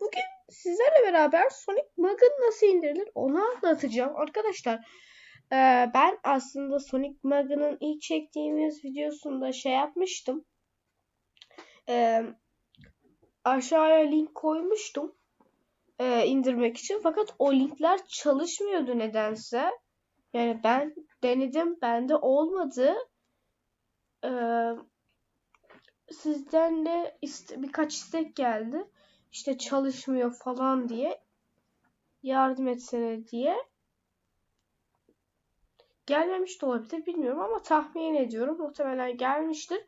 Bugün sizlerle beraber Sonic Mag'ın nasıl indirilir onu anlatacağım. Arkadaşlar e, ben aslında Sonic Mag'ın ilk çektiğimiz videosunda şey yapmıştım. E, aşağıya link koymuştum e, indirmek için. Fakat o linkler çalışmıyordu nedense. Yani ben denedim, bende olmadı. Sizden de birkaç istek geldi. İşte çalışmıyor falan diye. Yardım etsene diye. Gelmemiş de olabilir bilmiyorum ama tahmin ediyorum. Muhtemelen gelmiştir.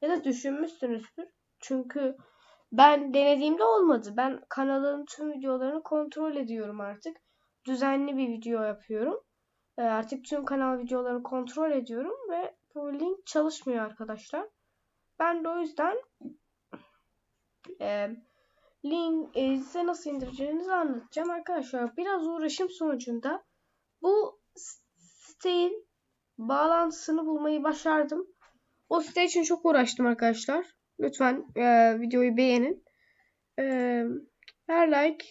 Ya da düşünmüşsünüzdür. Çünkü ben denediğimde olmadı. Ben kanalın tüm videolarını kontrol ediyorum artık. Düzenli bir video yapıyorum. Ee, artık tüm kanal videolarını kontrol ediyorum ve bu link çalışmıyor arkadaşlar. Ben de o yüzden e, link e, size nasıl indireceğinizi anlatacağım arkadaşlar. Biraz uğraşım sonucunda bu siteyin bağlantısını bulmayı başardım. O site için çok uğraştım arkadaşlar. Lütfen e, videoyu beğenin. E, her like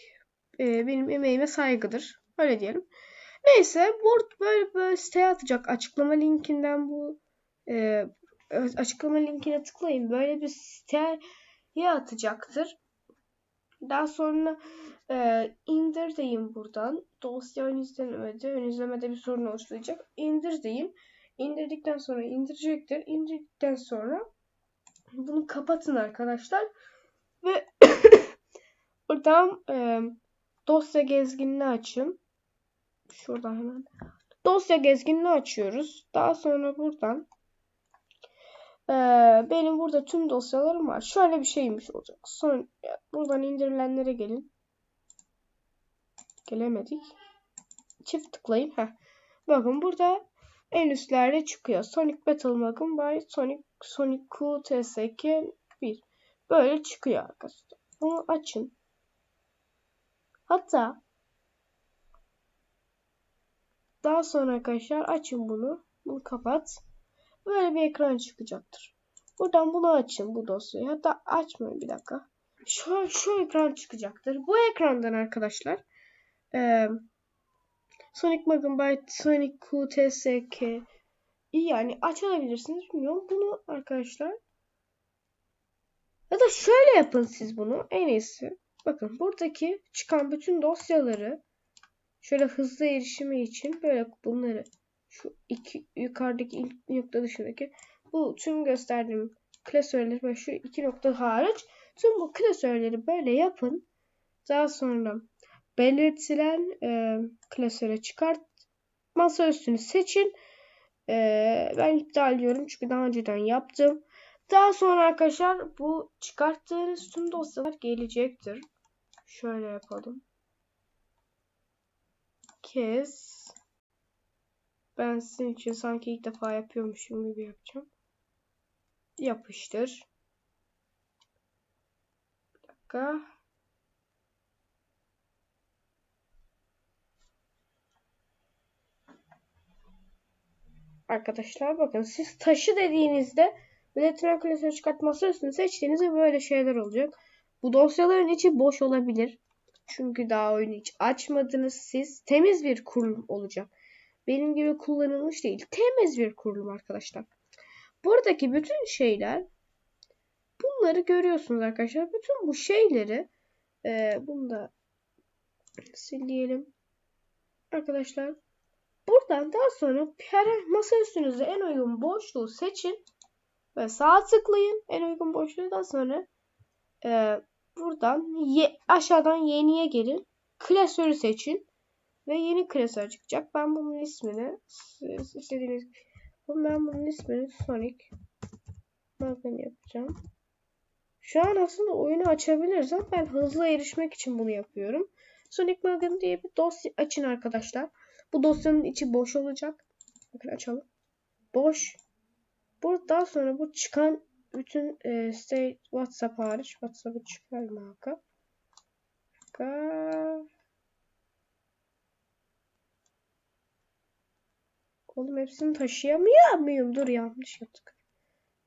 e, benim emeğime saygıdır. Öyle diyelim. Neyse board böyle böyle siteye atacak. Açıklama linkinden bu e, açıklama linkine tıklayın. Böyle bir siteye atacaktır. Daha sonra e, indir diyeyim buradan. Dosya ön izlemede. Ön izlemede bir sorun oluşturacak. İndir diyeyim. İndirdikten sonra indirecektir. İndirdikten sonra bunu kapatın arkadaşlar. Ve buradan e, dosya gezginini açın. Şuradan hemen. Dosya gezginini açıyoruz. Daha sonra buradan ee, benim burada tüm dosyalarım var. Şöyle bir şeymiş olacak. Son buradan indirilenlere gelin. Gelemedik. Çift tıklayın. Heh. Bakın burada en üstlerde çıkıyor. Sonic Battle Mag'ın by Sonic Sonic QTSK 1. Böyle çıkıyor arkadaşlar. Bunu açın. Hatta daha sonra arkadaşlar açın bunu. Bunu kapat. Böyle bir ekran çıkacaktır. Buradan bunu açın bu dosyayı. Hatta açmayın bir dakika. Şu, şu ekran çıkacaktır. Bu ekrandan arkadaşlar e, Sonic Megabyte, Sonic QTSK yani açabilirsiniz. Bilmiyorum. Bunu arkadaşlar ya da şöyle yapın siz bunu. En iyisi. Bakın buradaki çıkan bütün dosyaları şöyle hızlı erişimi için böyle bunları şu iki yukarıdaki ilk nokta dışındaki bu tüm gösterdiğim klasörleri ve şu iki nokta hariç tüm bu klasörleri böyle yapın. Daha sonra belirtilen e, klasöre çıkart. Masa üstünü seçin. E, ben iptal ediyorum çünkü daha önceden yaptım. Daha sonra arkadaşlar bu çıkarttığınız tüm dosyalar gelecektir. Şöyle yapalım. Kes ben sizin için sanki ilk defa yapıyormuşum gibi yapacağım. Yapıştır. Bir dakika. Arkadaşlar bakın siz taşı dediğinizde Üretim klasörü çıkartması üstünü seçtiğinizde böyle şeyler olacak. Bu dosyaların içi boş olabilir. Çünkü daha oyunu hiç açmadınız siz. Temiz bir kurulum olacak benim gibi kullanılmış değil. Temiz bir kurulum arkadaşlar. Buradaki bütün şeyler bunları görüyorsunuz arkadaşlar. Bütün bu şeyleri e, bunu da sileyelim. Arkadaşlar buradan daha sonra her masa üstünüzde en uygun boşluğu seçin ve sağ tıklayın. En uygun boşluğu da sonra e, buradan ye, aşağıdan yeniye gelin. Klasörü seçin. Ve yeni klasör çıkacak. Ben bunun ismini istediğiniz ben bunun ismini Sonic Magnet yapacağım. Şu an aslında oyunu açabiliriz ama ben hızlı erişmek için bunu yapıyorum. Sonic Magnet diye bir dosya açın arkadaşlar. Bu dosyanın içi boş olacak. Bakın açalım. Boş. Buradan sonra bu çıkan bütün e, site WhatsApp hariç WhatsApp'ı çıkarma hakkı. Oğlum hepsini taşıyamıyor muyum? Dur yanlış yaptık.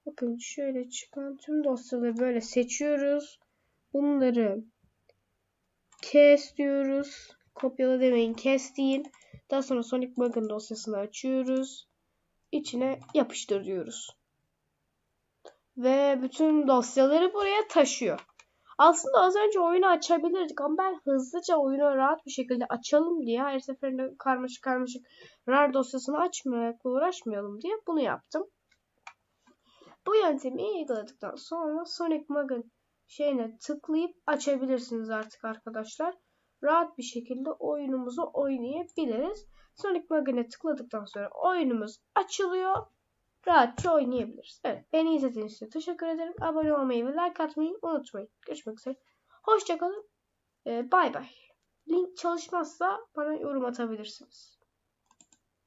Bakın şöyle çıkan tüm dosyaları böyle seçiyoruz. Bunları kes diyoruz. Kopyala demeyin kes deyin. Daha sonra Sonic Bug'ın dosyasını açıyoruz. İçine yapıştır diyoruz. Ve bütün dosyaları buraya taşıyor. Aslında az önce oyunu açabilirdik ama ben hızlıca oyunu rahat bir şekilde açalım diye her seferinde karmaşık karmaşık RAR dosyasını açmamakla uğraşmayalım diye bunu yaptım. Bu yöntemi uyguladıktan sonra Sonic Mag'ın şeyine tıklayıp açabilirsiniz artık arkadaşlar. Rahat bir şekilde oyunumuzu oynayabiliriz. Sonic Mag'ine tıkladıktan sonra oyunumuz açılıyor. Rahatça oynayabiliriz. Evet beni izlediğiniz için teşekkür ederim. Abone olmayı ve like atmayı unutmayın. Görüşmek üzere. Hoşçakalın. Bay bay. Link çalışmazsa bana yorum atabilirsiniz.